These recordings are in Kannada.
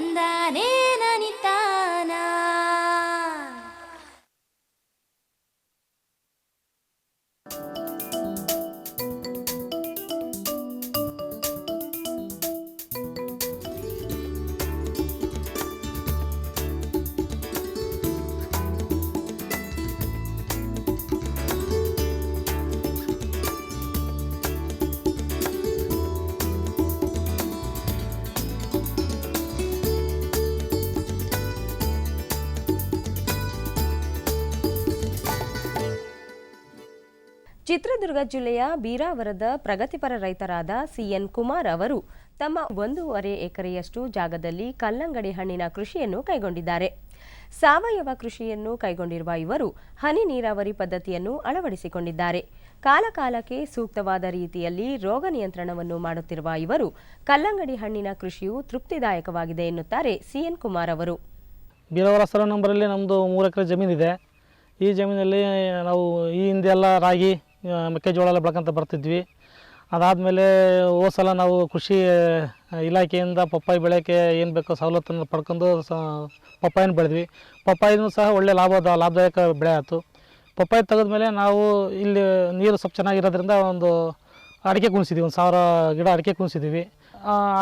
간단해 ಚಿತ್ರದುರ್ಗ ಜಿಲ್ಲೆಯ ಬೀರಾವರದ ಪ್ರಗತಿಪರ ರೈತರಾದ ಸಿಎನ್ ಕುಮಾರ್ ಅವರು ತಮ್ಮ ಒಂದೂವರೆ ಎಕರೆಯಷ್ಟು ಜಾಗದಲ್ಲಿ ಕಲ್ಲಂಗಡಿ ಹಣ್ಣಿನ ಕೃಷಿಯನ್ನು ಕೈಗೊಂಡಿದ್ದಾರೆ. ಸಾವಯವ ಕೃಷಿಯನ್ನು ಕೈಗೊಂಡಿರುವ ಇವರು ಹನಿ ನೀರಾವರಿ ಪದ್ಧತಿಯನ್ನು ಅಳವಡಿಸಿಕೊಂಡಿದ್ದಾರೆ. ಕಾಲಕಾಲಕ್ಕೆ ಸೂಕ್ತವಾದ ರೀತಿಯಲ್ಲಿ ರೋಗ ನಿಯಂತ್ರಣವನ್ನು ಮಾಡುತ್ತಿರುವ ಇವರು ಕಲ್ಲಂಗಡಿ ಹಣ್ಣಿನ ಕೃಷಿಯು ತೃಪ್ತಿದಾಯಕವಾಗಿದೆ ಎನ್ನುತ್ತಾರೆ ಸಿಎನ್ ಕುಮಾರ್ ಅವರು. ಬೀರವರ ಸರ ನಂಬರಲ್ಲಿ ನಮ್ಮದು ಮೂರು ಎಕರೆ ಜಮೀನಿದೆ. ಈ ಜಮೀನಲ್ಲಿ ನಾವು ಈ ಹಿಂದೆ ಎಲ್ಲ ರಾಗಿ ಮೆಕ್ಕೆಜೋಳ ಎಲ್ಲ ಬೆಳ್ಕೊಂತ ಬರ್ತಿದ್ವಿ. ಅದಾದಮೇಲೆ ಸಲ ನಾವು ಕೃಷಿ ಇಲಾಖೆಯಿಂದ ಪಪ್ಪಾಯಿ ಬೆಳೆಯೋಕ್ಕೆ ಏನು ಬೇಕೋ ಸವಲತ್ತನ್ನು ಪಡ್ಕೊಂಡು ಸ, ಪಪ್ಪಾಯಿನ ಬೆಳೆದ್ವಿ. ಪಪ್ಪಾಯಿನೂ ಸಹ ಒಳ್ಳೆ ಲಾಭದ ಲಾಭದಾಯಕ ಬೆಳೆ ಆಯಿತು. ಪಪ್ಪಾಯಿ ತೆಗೆದ್ಮೇಲೆ ನಾವು ಇಲ್ಲಿ ನೀರು ಸ್ವಲ್ಪ ಚೆನ್ನಾಗಿರೋದ್ರಿಂದ ಒಂದು ಅಡಿಕೆ ಕುಣಿಸಿದ್ವಿ, ಒಂದು ಸಾವಿರ ಗಿಡ ಅಡಿಕೆ ಕುಣಿಸಿದ್ದೀವಿ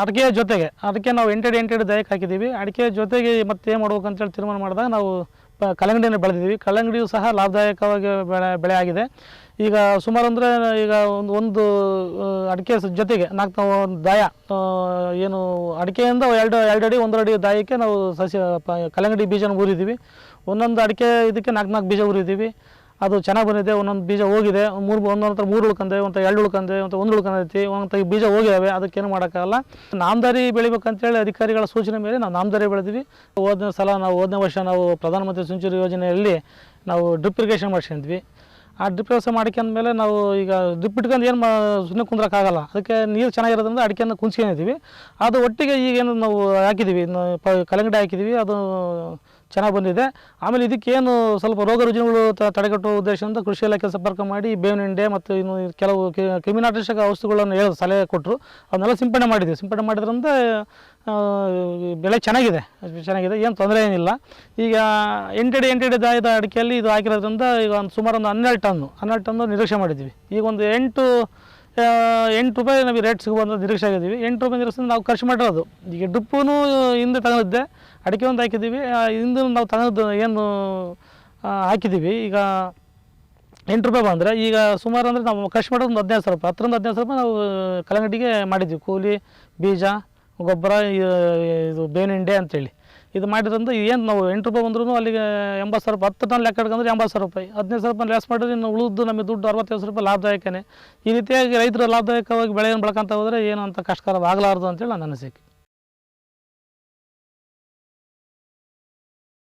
ಅಡಿಕೆ ಜೊತೆಗೆ, ಅದಕ್ಕೆ ನಾವು ಎಂಟೆಡ್ ಎಂಟೆಡ್ ದಯಕ್ಕೆ ಹಾಕಿದ್ದೀವಿ ಅಡಿಕೆ ಜೊತೆಗೆ ಮತ್ತೆ ಏನು ಮಾಡ್ಬೇಕು ಅಂತೇಳಿ ತೀರ್ಮಾನ ಮಾಡಿದಾಗ ನಾವು ಪ ಕಲ್ಲಂಗಡಿನ ಬೆಳೆದಿದ್ದೀವಿ. ಕಲ್ಲಂಗಡಿಯು ಸಹ ಲಾಭದಾಯಕವಾಗಿ ಬೆಳೆ ಬೆಳೆ ಆಗಿದೆ ಈಗ ಸುಮಾರು ಅಂದರೆ ಈಗ ಒಂದು ಒಂದು ಅಡಿಕೆ ಜೊತೆಗೆ ನಾಲ್ಕು ಒಂದು ದಾಯ ಏನು ಅಡಿಕೆಯಿಂದ ಎರಡು ಎರಡು ಅಡಿ ಒಂದು ಅಡಿ ದಾಯಕ್ಕೆ ನಾವು ಸಸ್ಯ ಕಲ್ಲಂಗಡಿ ಬೀಜನ ಊರಿದ್ದೀವಿ. ಒಂದೊಂದು ಅಡಿಕೆ ಇದಕ್ಕೆ ನಾಲ್ಕು ನಾಲ್ಕು ಬೀಜ ಊರಿದ್ದೀವಿ. ಅದು ಚೆನ್ನಾಗಿ ಬಂದಿದೆ, ಒಂದೊಂದು ಬೀಜ ಹೋಗಿದೆ, ಮೂರು, ಒಂದೊಂದು ಮೂರು ಉಳ್ಕಂದೆ, ಒಂದು ಎರಡು ಉಳ್ಕಂದೆ, ಒಂದು ಒಂದು ಉಳ್ಕೊಂಡೈತಿ ಒಂದು ಬೀಜ ಹೋಗಿದ್ದಾವೆ ಅದಕ್ಕೇನು ಮಾಡೋಕ್ಕಾಗಲ್ಲ. ನಾಮದಾರಿ ಬೆಳಿಬೇಕಂತೇಳಿ ಅಧಿಕಾರಿಗಳ ಸೂಚನೆ ಮೇಲೆ ನಾವು ನಾಮದಾರಿ ಬೆಳೆದ್ವಿ. ಹೋದನೇ ಸಲ ನಾವು, ಹೋದನೇ ವರ್ಷ ನಾವು ಪ್ರಧಾನಮಂತ್ರಿ ಸಿಂಚೂರಿ ಯೋಜನೆಯಲ್ಲಿ ನಾವು ಡ್ರಿಪ್ ಇರಿಗೇಷನ್ ಮಾಡಿಸಿದ್ವಿ ಆ ಡ್ರಿಪ್ ವ್ಯವಸ್ಥೆ ಮಾಡ್ಕೊಂಡ್ಮೇಲೆ ನಾವು ಈಗ ಡ್ರಿಪ್ ಇಟ್ಕೊಂಡು ಏನು ಮಾ ಸುಮ್ಮನೆ ಕುಂದ್ರಕ್ಕಾಗಲ್ಲ. ಅದಕ್ಕೆ ನೀರು ಚೆನ್ನಾಗಿರೋದ್ರಿಂದ ಅಡಿಕೆಯನ್ನು ಕುಂಚ್ಕೊಂಡಿದ್ದೀವಿ ಅದು ಒಟ್ಟಿಗೆ ಈಗೇನು ನಾವು ಹಾಕಿದ್ದೀವಿ ಕಲಂಗಡಿ ಹಾಕಿದ್ದೀವಿ, ಅದು ಚೆನ್ನಾಗಿ ಬಂದಿದೆ. ಆಮೇಲೆ ಇದಕ್ಕೇನು ಸ್ವಲ್ಪ ರೋಗ ರುಜಿನಗಳು ತಡೆಗಟ್ಟುವ ಉದ್ದೇಶದಿಂದ ಕೃಷಿ ಇಲಾಖೆ ಸಂಪರ್ಕ ಮಾಡಿ ಬೇವಿನಿಂಡೆ ಮತ್ತು ಇನ್ನು ಕೆಲವು ಕ್ರಿಮಿನಾಟಕ ಔಷಧಿಗಳನ್ನು ಹೇಳಿ ಸಲಹೆ ಕೊಟ್ಟರು ಅದನ್ನೆಲ್ಲ ಸಿಂಪಡಣೆ ಮಾಡಿದ್ವಿ. ಸಿಂಪಡಣೆ ಮಾಡಿದ್ರಿಂದ ಬೆಳೆ ಚೆನ್ನಾಗಿದೆ. ಚೆನ್ನಾಗಿದೆ. ಏನು ತೊಂದರೆ ಏನಿಲ್ಲ. ಈಗ ಎಂಟೆಡೆ ಎಂಟೆಡೆ ದಾಯದ ಅಡಿಕೆಯಲ್ಲಿ ಇದು ಹಾಕಿರೋದ್ರಿಂದ ಈಗ ಒಂದು ಸುಮಾರು ಒಂದು ಹನ್ನೆರಡು ಟನ್ನು ಹನ್ನೆರಡು ಟನ್ನು ನಿರೀಕ್ಷೆ ಮಾಡಿದ್ವಿ. ಈಗ ಒಂದು ಎಂಟು ಎಂಟು ರೂಪಾಯಿ ನಮಗೆ ರೇಟ್ ಸಿಗುವಂಥ ನಿರೀಕ್ಷೆ ಆಗಿದ್ದೀವಿ. ಎಂಟು ರೂಪಾಯಿ ನಿರೀಕ್ಷೆ ನಾವು ಖರ್ಚು ಮಾಡಿರೋದು ಈಗ ಡ್ರಿಪ್ಪೂ ಹಿಂದೆ ತಗೊಂಡಿದ್ದೆ. ಅಡಿಕೆ ಒಂದು ಹಾಕಿದ್ದೀವಿ. ಹಿಂದೆ ನಾವು ತಗೊಂಡು ಏನು ಹಾಕಿದ್ದೀವಿ. ಈಗ ಎಂಟು ರೂಪಾಯಿ ಬಂದರೆ ಈಗ ಸುಮಾರು ಅಂದರೆ ನಾವು ಖರ್ಚು ಮಾಡೋದು ಒಂದು ಹದಿನೈದು ಸಾವಿರ ರೂಪಾಯಿ. ಹತ್ತರಿಂದ ಹದಿನೈದು ಸಾವಿರ ರೂಪಾಯಿ ನಾವು ಕಲಂಗಡಿಗೆ ಮಾಡಿದ್ವಿ ಕೂಲಿ, ಬೀಜ, ಗೊಬ್ಬರ ಇದು ಬೇವಿನ ಹಿಂಡೆ ಅಂತೇಳಿ. ಇದು ಮಾಡಿದ್ರಿಂದ ಏನು ನಾವು ಎಂಟು ರೂಪಾಯಿ ಬಂದ್ರೂ ಅಲ್ಲಿಗೆ ಎಂಬತ್ತು ಸಾವಿರ ರೂಪಾಯಿ, ಹತ್ತು ಟನ್ ಲೆಕ್ಕ ಹಿಡ್ಕೊಂಡ್ರೆ ಎಂಬತ್ತು ಸಾವಿರ ರೂಪಾಯಿ. ಹದಿನೈದು ಸಾವಿರ ರೂಪಾಯಿ ಲೆಸ್ ಮಾಡಿದ್ರೆ ಇನ್ನು ಉಳಿದು ನಮಗೆ ದುಡ್ಡು ಅರವತ್ತೈದು ಸಾವಿರ ರೂಪಾಯಿ ಲಾಭದಾಯಕನೇ. ಈ ರೀತಿಯಾಗಿ ರೈತರು ಲಾಭದಾಯಕವಾಗಿ ಬೆಳೆಯನ್ನು ಬೆಳ್ಕೊಂತ ಹೋದರೆ ಏನು ಅಂತ ಕಷ್ಟಕರವಾಗಲಾರ್ದು ಅಂತೇಳಿ ನನ್ನ ಅನಿಸಿಕೆ.